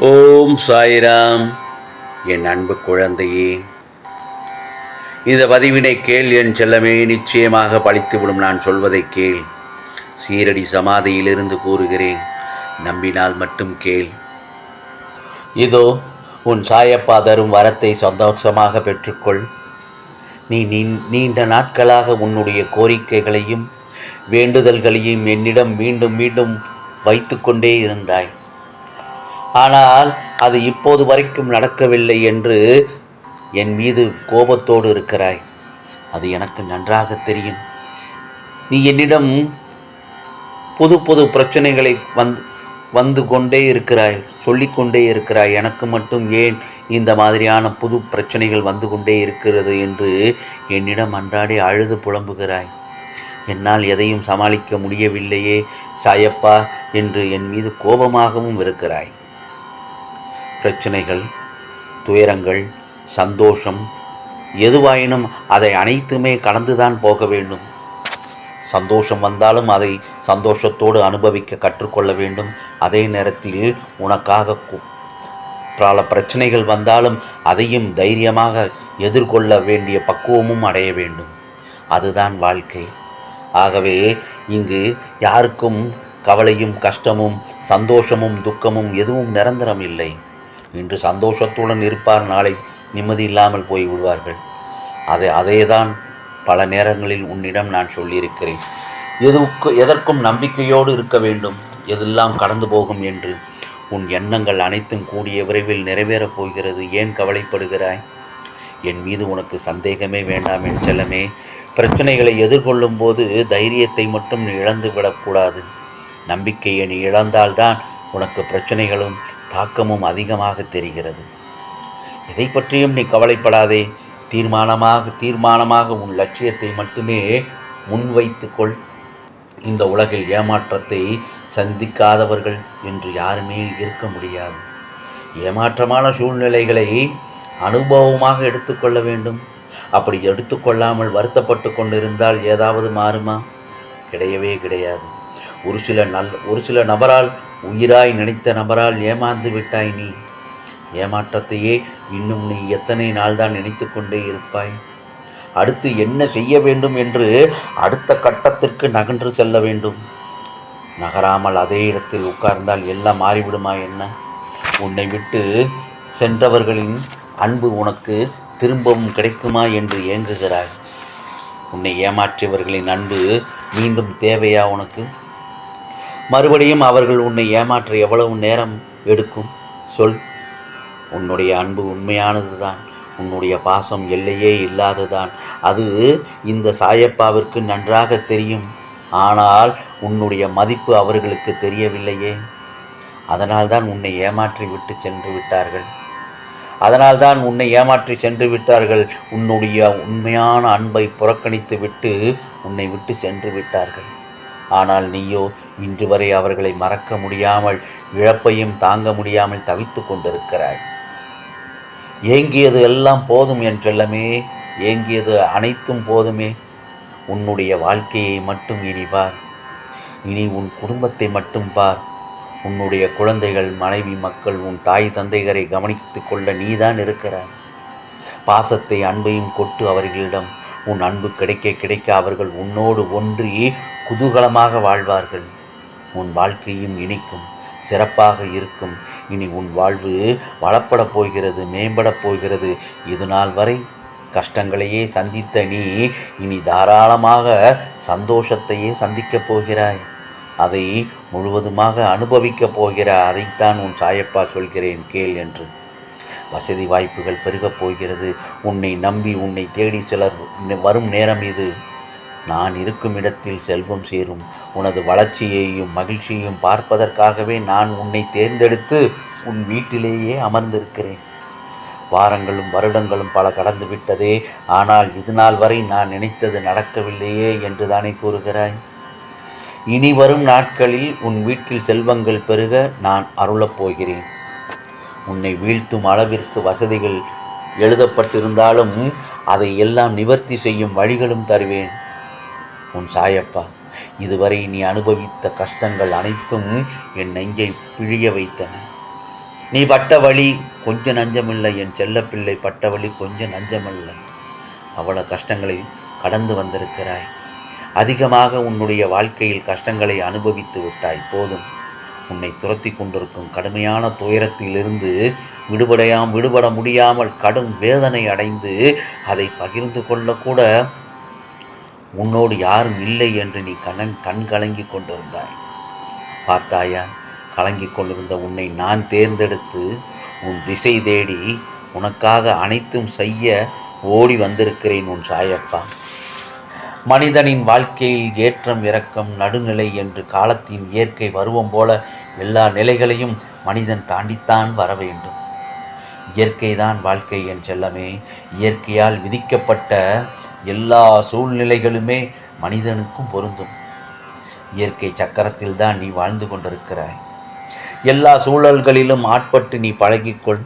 ஓம் சாய்ராம். என் அன்பு குழந்தையே இந்த பதிவினை கேள் என் செல்லமே நிச்சயமாக பழித்துவிடும் நான் சொல்வதை கேள். சீரடி சமாதியிலிருந்து கூறுகிறேன் நம்பினால் மட்டும் கேள். இதோ உன் சாயப்பா தரும் வரத்தை சந்தோஷமாக பெற்றுக்கொள். நீ நீ- நீண்ட நாட்களாக உன்னுடைய கோரிக்கைகளையும் வேண்டுதல்களையும் என்னிடம் மீண்டும் மீண்டும் வைத்துக்கொண்டே இருந்தாய். ஆனால் அது இப்போது வரைக்கும் நடக்கவில்லை என்று என் மீது கோபத்தோடு இருக்கிறாய். அது எனக்கு நன்றாக தெரியும். நீ என்னிடம் புது புது பிரச்சனைகளை வந்து வந்து கொண்டே இருக்கிறாய் சொல்லிக்கொண்டே இருக்கிறாய். எனக்கு மட்டும் ஏன் இந்த மாதிரியான புது பிரச்சனைகள் வந்து கொண்டே இருக்கிறது என்று என்னிடம் அன்றாடி அழுது புலம்புகிறாய். என்னால் எதையும் சமாளிக்க முடியவில்லையே சாயப்பா என்று என் மீது கோபமாகவும் இருக்கிறாய். பிரச்சனைகள் துயரங்கள் சந்தோஷம் எதுவாயினும் அதை அனைத்துமே கடந்துதான் போக வேண்டும். சந்தோஷம் வந்தாலும் அதை சந்தோஷத்தோடு அனுபவிக்க கற்றுக்கொள்ள வேண்டும். அதே நேரத்தில் உனக்காக பல பிரச்சனைகள் வந்தாலும் அதையும் தைரியமாக எதிர்கொள்ள வேண்டிய பக்குவமும் அடைய வேண்டும். அதுதான் வாழ்க்கை. ஆகவே இங்கு யாருக்கும் கவலையும் கஷ்டமும் சந்தோஷமும் துக்கமும் எதுவும் நிரந்தரம் இல்லை இன்று சந்தோஷத்துடன் இருப்பார். நாளை நிம்மதி இல்லாமல் போய் விடுவார்கள். அதை அதேதான் பல நேரங்களில் உன்னிடம் நான் சொல்லியிருக்கிறேன். எதுக்கு எதற்கும் நம்பிக்கையோடு இருக்க வேண்டும். எதெல்லாம் கடந்து போகும் என்று உன் எண்ணங்கள் அனைத்தும் கூடிய விரைவில் நிறைவேறப் போகிறது. ஏன் கவலைப்படுகிறாய்? என் மீது உனக்கு சந்தேகமே வேண்டாம் என் செல்லமே. பிரச்சனைகளை எதிர்கொள்ளும் போது தைரியத்தை மட்டும் நீ இழந்து விடக்கூடாது நம்பிக்கையை நீ இழந்தால்தான் உனக்கு பிரச்சனைகளும் தாக்கமும் அதிகமாக தெரிகிறது. எதை பற்றியும் நீ கவலைப்படாதே. தீர்மானமாக தீர்மானமாக உன் லட்சியத்தை மட்டுமே முன்வைத்துக்கொள் இந்த உலகில் ஏமாற்றத்தை சந்திக்காதவர்கள் என்று யாருமே இருக்க முடியாது. ஏமாற்றமான சூழ்நிலைகளை அனுபவமாக எடுத்துக்கொள்ள வேண்டும். அப்படி எடுத்துக்கொள்ளாமல் வருத்தப்பட்டு கொண்டிருந்தால் ஏதாவது மாறுமா? கிடையவே கிடையாது. ஒரு சில நல் ஒரு சில நபரால் உயிராய் நினைத்த நபரால் ஏமாந்து விட்டாய் நீ. ஏமாற்றத்தையே இன்னும் நீ எத்தனை நாள்தான் நினைத்து கொண்டே இருப்பாய்? அடுத்து என்ன செய்ய வேண்டும் என்று அடுத்த கட்டத்திற்கு நகன்று செல்ல வேண்டும். நகராமல் அதே இடத்தில் உட்கார்ந்தால் எல்லாம் மாறிவிடுமா என்ன? உன்னை விட்டு சென்றவர்களின் அன்பு உனக்கு திரும்பவும் கிடைக்குமா என்று ஏங்குகிறாய். உன்னை ஏமாற்றியவர்களின் அன்பு மீண்டும் தேவையா உனக்கு? மறுபடியும் அவர்கள் உன்னை ஏமாற்ற எவ்வளவு நேரம் எடுக்கும்? சொல். உன்னுடைய அன்பு உண்மையானதுதான். உன்னுடைய பாசம் எல்லையே இல்லாததுதான் அது இந்த சாயப்பாவிற்கு நன்றாக தெரியும். ஆனால் உன்னுடைய மதிப்பு அவர்களுக்கு தெரியவில்லையே. அதனால்தான் உன்னை ஏமாற்றி விட்டு சென்று விட்டார்கள். அதனால்தான் உன்னை ஏமாற்றி சென்று விட்டார்கள். உன்னுடைய உண்மையான அன்பை புறக்கணித்து விட்டு உன்னை விட்டு சென்று விட்டார்கள். ஆனால் நீயோ இன்று வரை அவர்களை மறக்க முடியாமல் இழப்பையும் தாங்க முடியாமல் தவித்துக் கொண்டிருக்கிறாய். ஏங்கியது எல்லாம் போதும் என் செல்லமே ஏங்கியது அனைத்தும் போதுமே. உன்னுடைய வாழ்க்கையை மட்டும் இனி பார். இனி உன் குடும்பத்தை மட்டும் பார். உன்னுடைய குழந்தைகள் மனைவி மக்கள் உன் தாய் தந்தைகரை கவனித்து கொள்ள நீதான் இருக்கிறாய். பாசத்தை அன்பையும் கொட்டு அவர்களிடம் உன் அன்பு கிடைக்க கிடைக்க அவர்கள் உன்னோடு ஒன்றி குதூகலமாக வாழ்வார்கள். உன் வாழ்க்கையும் இனிக்கும் சிறப்பாக இருக்கும். இனி உன் வாழ்வு வளப்படப் போகிறது மேம்படப் போகிறது. இது நாள் வரை கஷ்டங்களையே சந்தித்த நீ இனி தாராளமாக சந்தோஷத்தையே சந்திக்கப் போகிறாய். அதை முழுவதுமாக அனுபவிக்கப் போகிறாய் அதைத்தான் உன் சாயப்பா சொல்கிறேன் கேள் என்று. வசதி வாய்ப்புகள் பெருகப் போகிறது. உன்னை நம்பி உன்னை தேடி சிலர் வரும் நேரம் இது. நான் இருக்கும் இடத்தில் செல்வம் சேரும். உனது வளர்ச்சியையும் மகிழ்ச்சியையும் பார்ப்பதற்காகவே நான் உன்னை தேர்ந்தெடுத்து உன் வீட்டிலேயே அமர்ந்திருக்கிறேன். வாரங்களும் வருடங்களும் பல கடந்து விட்டதே ஆனால் இது நாள் வரை நான் நினைத்தது நடக்கவில்லையே என்று தானே கூறுகிறாய்? இனி வரும் நாட்களில் உன் வீட்டில் செல்வங்கள் பெருக நான் அருளப் போகிறேன். உன்னை வீழ்த்தும் அளவிற்கு வசதிகள் எழுதப்பட்டிருந்தாலும் அதை எல்லாம் நிவர்த்தி செய்யும் வழிகளும் தருவேன். உன் சாயப்பா இதுவரை நீ அனுபவித்த கஷ்டங்கள் அனைத்தும் என் நெஞ்சை பிழிய வைத்தன. நீ பட்ட வழி கொஞ்சம் நஞ்சமில்லை என் செல்லப்பிள்ளை பட்ட வழி கொஞ்சம் நஞ்சமில்லை. அவ்வளோ கஷ்டங்களை கடந்து வந்திருக்கிறாய். அதிகமாக உன்னுடைய வாழ்க்கையில் கஷ்டங்களை அனுபவித்து விட்டாய். போதும். உன்னை துரத்தி கொண்டிருக்கும் கடுமையான துயரத்திலிருந்து விடுபடையாம் விடுபட முடியாமல் கடும் வேதனை அடைந்து அதை பகிர்ந்து கொள்ளக்கூட உன்னோடு யாரும் இல்லை என்று நீ கண் கண் கலங்கி கொண்டிருந்தாய். பார்த்தாயா கலங்கிக் கொண்டிருந்த உன்னை நான் தேர்ந்தெடுத்து உன் திசை தேடி உனக்காக அனைத்தும் செய்ய ஓடி வந்திருக்கிறேன் உன் சாயப்பா. மனிதனின் வாழ்க்கையில் ஏற்றம் இறக்கம் நடுநிலை என்று காலத்தின் இயற்கை பருவம் போல எல்லா நிலைகளையும் மனிதன் தாண்டித்தான் வர வேண்டும். இயற்கைதான் வாழ்க்கை என் செல்லமே. இயற்கையால் விதிக்கப்பட்ட எல்லா சூழ்நிலைகளுமே மனிதனுக்கும் பொருந்தும். இயற்கை சக்கரத்தில் தான் நீ வாழ்ந்து கொண்டிருக்கிறாய் எல்லா சூழல்களிலும் ஆட்பட்டு நீ பழகிக்கொள்.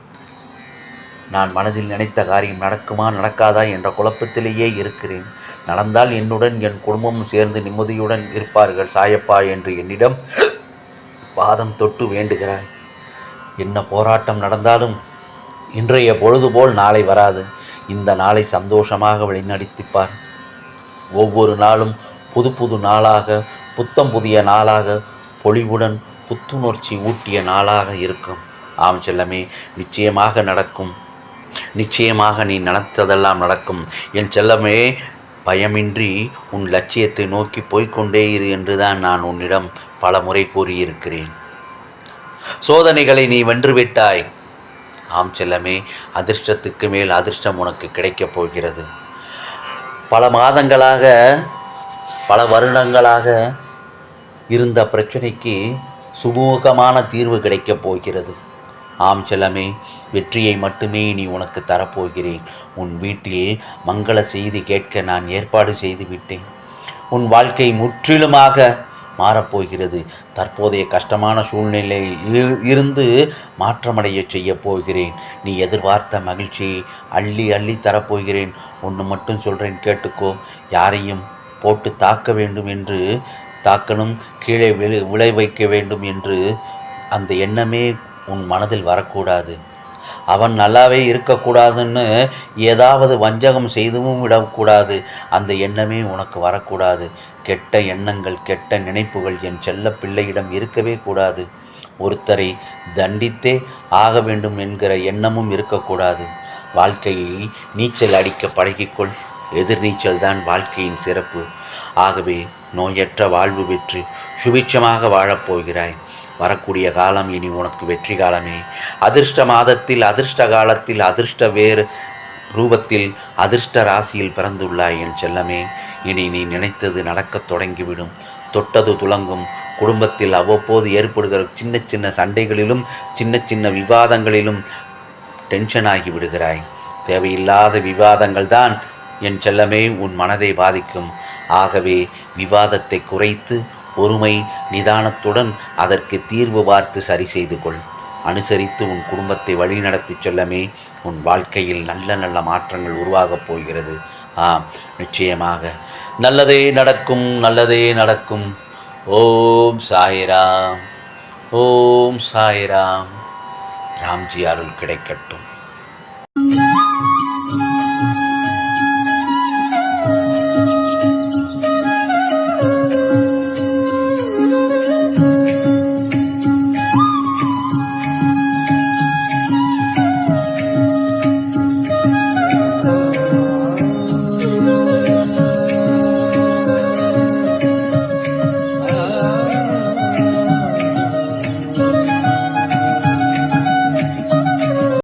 நான் மனதில் நினைத்த காரியம் நடக்குமா நடக்காதா என்ற குழப்பத்திலேயே இருக்கிறேன். நடந்தால் என்னுடன் என் குடும்பமும் சேர்ந்து நிம்மதியுடன் இருப்பார்கள் சாயப்பா என்று என்னிடம் பாதம் தொட்டு வேண்டுகிறாய். என்ன போராட்டம் நடந்தாலும் இன்றைய பொழுது போல் நாளை வராது. இந்த நாளை சந்தோஷமாக வழிநடத்திப்பார். ஒவ்வொரு நாளும் புது புது நாளாக புத்தம் புதிய நாளாக பொலிவுடன் புத்துணர்ச்சி ஊட்டிய நாளாக இருக்கும். ஆம் செல்லமே நிச்சயமாக நடக்கும். நிச்சயமாக நீ நினைத்ததெல்லாம் நடக்கும். என் செல்லமே பயமின்றி உன் லட்சியத்தை நோக்கி போய்க்கொண்டே இரு என்றுதான் நான் உன்னிடம் பல முறை கூறியிருக்கிறேன். சோதனைகளை நீ வென்றுவிட்டாய் ஆம் செல்லமே அதிர்ஷ்டத்துக்கு மேல் அதிர்ஷ்டம் உனக்கு கிடைக்கப் போகிறது. பல மாதங்களாக பல வருடங்களாக இருந்த பிரச்சனைக்கு சுமூகமான தீர்வு கிடைக்கப் போகிறது. ஆம் செல்லமே வெற்றியை மட்டுமே நீ உனக்கு தரப்போகிறேன். உன் வீட்டில் மங்கள செய்தி கேட்க நான் ஏற்பாடு செய்து விட்டேன். உன் வாழ்க்கை முற்றிலுமாக மாறப்போகிறது. தற்போதைய கஷ்டமான சூழ்நிலையில் இருந்து மாற்றமடைய செய்ய போகிறேன். நீ எதிர்பார்த்த மகிழ்ச்சியை அள்ளி அள்ளி தரப்போகிறேன். ஒன்று மட்டும் சொல்கிறேன் கேட்டுக்கோ. யாரையும் போட்டு தாக்க வேண்டும் என்று தாக்கணும் கீழே விழு விளை வைக்க வேண்டும் என்று அந்த எண்ணமே உன் மனதில் வரக்கூடாது. அவன் நல்லாவே இருக்கக்கூடாதுன்னு ஏதாவது வஞ்சகம் செய்தும் விடக்கூடாது. அந்த எண்ணமே உனக்கு வரக்கூடாது. கெட்ட எண்ணங்கள் கெட்ட நினைப்புகள் என் செல்ல பிள்ளையிடம் இருக்கவே கூடாது. ஒருத்தரை தண்டித்தே ஆக வேண்டும் என்கிற எண்ணமும் இருக்கக்கூடாது. வாழ்க்கையில் நீச்சல் அடிக்க பழகிக்கொள். எதிர்நீச்சல் தான் வாழ்க்கையின் சிறப்பு. ஆகவே நோயற்ற வாழ்வு பெற்று சுபிட்சமாக வாழப்போகிறாய் வரக்கூடிய காலம் இனி உனக்கு வெற்றி காலமே. அதிர்ஷ்ட மாதத்தில் அதிர்ஷ்ட காலத்தில் அதிர்ஷ்ட வேறு ரூபத்தில் அதிர்ஷ்ட ராசியில் பிறந்துள்ளாய் என் செல்லமே. இனி நீ நினைத்தது நடக்கத் தொடங்கிவிடும். தொட்டது துலங்கும் குடும்பத்தில் அவ்வப்போது ஏற்படுகிற சின்ன சின்ன சண்டைகளிலும் சின்ன சின்ன விவாதங்களிலும் டென்ஷன் ஆகி விடுகிறாய். தேவையில்லாத விவாதங்கள் தான் என் செல்லமே உன் மனதை பாதிக்கும். ஆகவே விவாதத்தை குறைத்து பொறுமை நிதானத்துடன் அதற்கு தீர்வு பார்த்து சரி செய்து கொள். அனுசரித்து உன் குடும்பத்தை வழிநடத்தி செல்லமே. உன் வாழ்க்கையில் நல்ல நல்ல மாற்றங்கள் உருவாகப் போகிறது. ஆம் நிச்சயமாக. நல்லதே நடக்கும் நல்லதே நடக்கும். ஓம் சாய்ராம் ஓம் சாய்ராம். ராம்ஜி அருள் கிடைக்கட்டும்.